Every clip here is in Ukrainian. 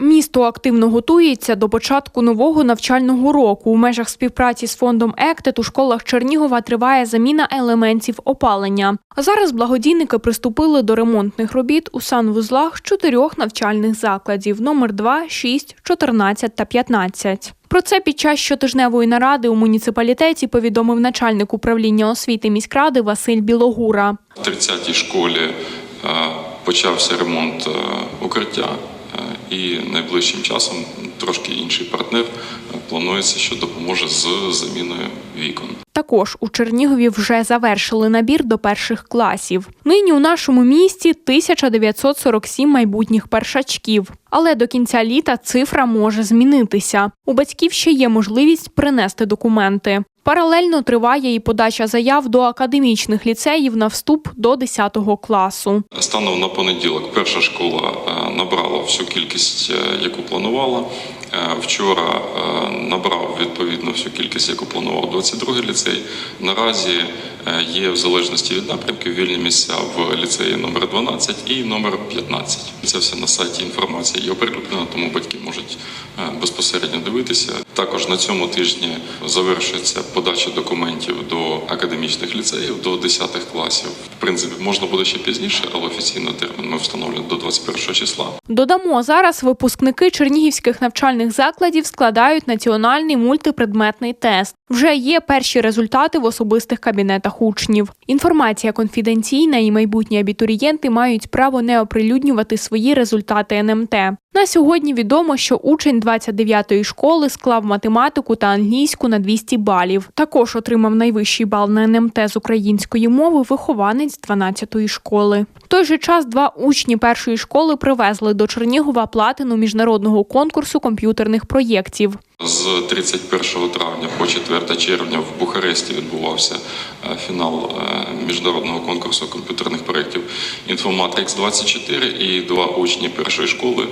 Місто активно готується до початку нового навчального року. У межах співпраці з фондом «Ектет» у школах Чернігова триває заміна елементів опалення. А зараз благодійники приступили до ремонтних робіт у санвузлах чотирьох навчальних закладів – номер 2, 6, 14 та 15. Про це під час щотижневої наради у муніципалітеті повідомив начальник управління освіти міськради Василь Білогура. В 30-й школі е, почався ремонт е, укриття, і найближчим часом трошки інший партнер планується, що допоможе з заміною вікон. Також у Чернігові вже завершили набір до перших класів. Нині у нашому місті 1947 майбутніх першачків. Але до кінця літа цифра може змінитися. У батьків ще є можливість принести документи. Паралельно триває і подача заяв до академічних ліцеїв на вступ до 10 класу. Станом на понеділок перша школа е, набрала всю кількість, е, яку планувала. Е, Вчора набрав відповідно всю кількість, яку планував 22 ліцей. Наразі є в залежності від напрямків вільні місця в ліцеї номер 12 і номер 15. Це все на сайті інформація є оприлюднена, тому батьки можуть е, безпосередньо дивитися. Також на цьому тижні завершується подача документів до академічних ліцеїв до 10 класів. В принципі, можна буде ще пізніше, але офіційно термін ми встановлюємо до 21 числа. Додамо, зараз випускники чернігівських навчальних закладів складають національний мультипредметний тест. Вже є перші результати в особистих кабінетах учнів. Інформація конфіденційна і майбутні абітурієнти мають право не оприлюднювати свої результати НМТ. На сьогодні відомо, що учень 29-ї школи склав математику та англійську на 200 балів. Також отримав найвищий бал на НМТ з української мови вихованець 12-ї школи. В той же час два учні першої школи привезли до Чернігова платину міжнародного конкурсу комп'ютерних проєктів. З 31 травня по 4 червня в Бухаресті відбувався е, фінал е, міжнародного конкурсу комп'ютерних проєктів Інформатрикс 24 і два учні першої школи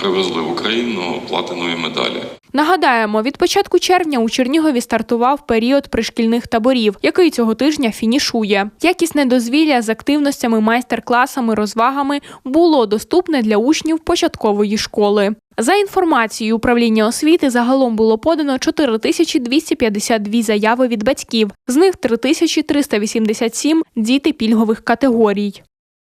привезли в Україну платинові медалі. Нагадаємо, від початку червня у Чернігові стартував період пришкільних таборів, який цього тижня фінішує. Якісне дозвілля з активностями, майстер-класами, розвагами було доступне для учнів початкової школи. За інформацією управління освіти, загалом було подано 4252 заяви від батьків. З них 3387 – діти пільгових категорій.